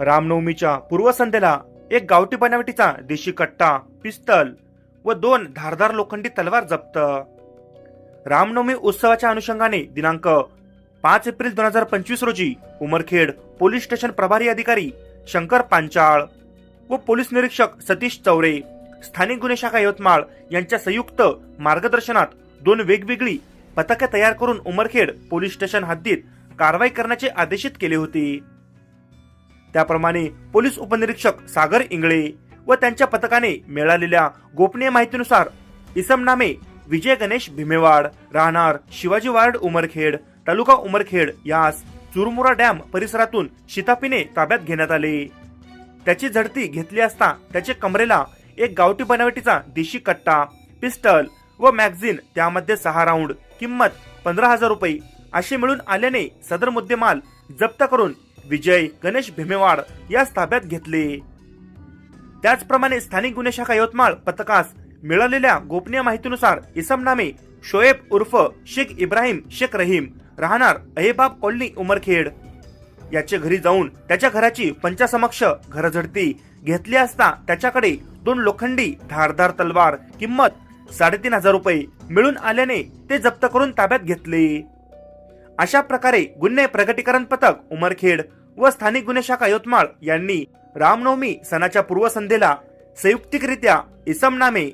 रामनवमीच्या पूर्वसंध्येला एक गावठी बनावटीचा देशी कट्टा पिस्तल व दोन धारदार लोखंडी तलवार जप्त. रामनवमी उत्सवाच्या अनुषंगाने दिनांक पाच एप्रिल दोन हजार पंचवीस रोजी उमरखेड पोलीस स्टेशन प्रभारी अधिकारी शंकर पांचाळ व पोलीस निरीक्षक सतीश चौरे स्थानिक गुन्हे शाखा यवतमाळ यांच्या संयुक्त मार्गदर्शनात दोन वेगवेगळी पथके तयार करून उमरखेड पोलीस स्टेशन हद्दीत कारवाई करण्याचे आदेशित केले होते. त्याप्रमाणे पोलीस उपनिरीक्षक सागर इंगळे व त्यांच्या पथकाने मिळालेल्या गोपनीय माहितीनुसार इसम नामे विजय गणेश भीमेवाड राहणार शिवाजी वार्ड उमरखेड तालुका उमरखेड यास चुरमुरा डॅम परिसरातून शितापीने ताब्यात घेण्यात आले. त्याची झडती घेतली असता त्याचे कमरेला एक गावठी बनावटीचा देशी कट्टा पिस्टल व मॅगझिन त्यामध्ये सहा राऊंड किंमत पंधरा हजार रुपये असे मिळून आल्याने सदर मुद्देमाल जप्त करून विजय गणेश भीमेवाड यास ताब्यात घेतले. त्याचप्रमाणे स्थानिक गुन्हे शाखा यवतमाळ पथकास मिळालेल्या गोपनीय माहितीनुसार इसम नामे शोएब उर्फ शेख इब्राहिम शेख रहीम राहणार अहेबाब कॉलनी उमरखेड. याचे घरी जाऊन त्याच्या घराची पंचासमक्ष घरझडती घेतली असता त्याच्याकडे दोन लोखंडी धारदार तलवार किंमत साडेतीन हजार रुपये मिळून आल्याने ते जप्त करून ताब्यात घेतले. अशा प्रकारे गुन्हे प्रगटीकरण पथक उमरखेड व स्थानिक गुन्हे शाखा यवतमाळ यांनी रामनवमी सणाच्या पूर्वसंध्येला संयुक्तिकरित्या इसम नामे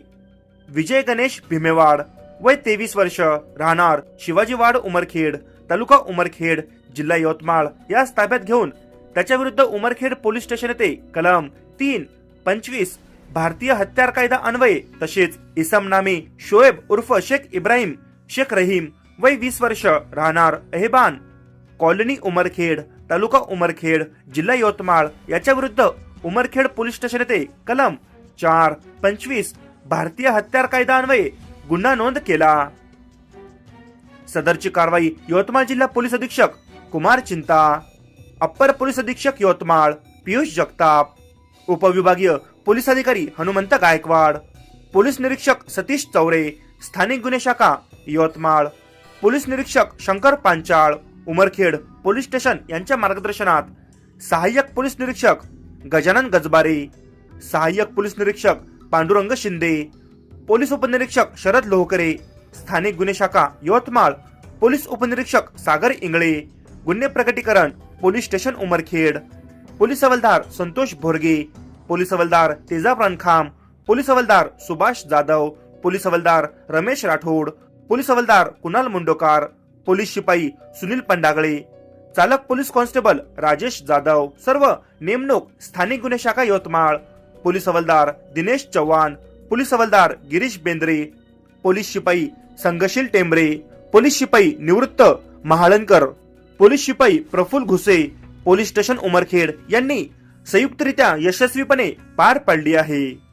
विजय गणेश भीमेवाड वय तेवीस वर्ष राहणार शिवाजीवाड उमरखेड तालुका उमरखेड जिल्हा यवतमाळ या ताब्यात घेऊन त्याच्या विरुद्ध उमरखेड पोलीस स्टेशन येथे कलम तीन पंचवीस भारतीय हत्यार कायदा अन्वये तसेच इसम नामे शोएब उर्फ शेख इब्राहिम शेख रहीम वय वीस वर्ष राहणार अहेबान कॉलनी उमरखेड तालुका उमरखेड जिल्हा यवतमाळ याच्या विरुद्ध उमरखेड पोलीस स्टेशन येथे कलम चार पंचवीस भारतीय हत्यार कायदा अन्वये गुन्हा नोंद केला. सदरची कारवाई यवतमाळ जिल्हा पोलीस अधीक्षक कुमार चिंता अप्पर पोलीस अधीक्षक यवतमाळ पियुष जगताप उपविभागीय पोलीस अधिकारी हनुमंत गायकवाड पोलीस निरीक्षक सतीश चौरे स्थानिक गुन्हे शाखा यवतमाळ पोलीस निरीक्षक शंकर पांचाळ उमरखेड पोलीस स्टेशन यांच्या मार्गदर्शनात सहाय्यक पोलीस निरीक्षक गजानन गजबारे सहाय्यक पोलीस निरीक्षक पांडुरंग शिंदे पोलीस उपनिरीक्षक शरद लोहकरे स्थानिक गुन्हे शाखा यवतमाळ पोलीस उपनिरीक्षक सागर इंगळे गुन्हे प्रकटीकरण पोलीस स्टेशन उमरखेड पोलीस हवालदार संतोष भोरगे पोलीस हवालदार तेजाब रणखाम पोलीस हवालदार सुभाष जाधव पोलीस हवालदार रमेश राठोड पोलीस हवालदार कुणाल मुंडोकार पोलीस शिपाई सुनील पंडागळे. चालक पोलीस कॉन्स्टेबल राजेश जाधव. सर्व नेमणूक स्थानिक गुन्हे शाखा यवतमाळ. पोलीस हवालदार दिनेश चव्हाण. पोलीस हवालदार गिरीश बेंद्रे. पोलीस शिपाई संघशील टेंबरे. पोलीस शिपाई निवृत्त महाळणकर. पोलीस शिपाई प्रफुल घुसे. पोलीस स्टेशन उमरखेड यांनी संयुक्तरित्या यशस्वीपणे पार पाडली आहे.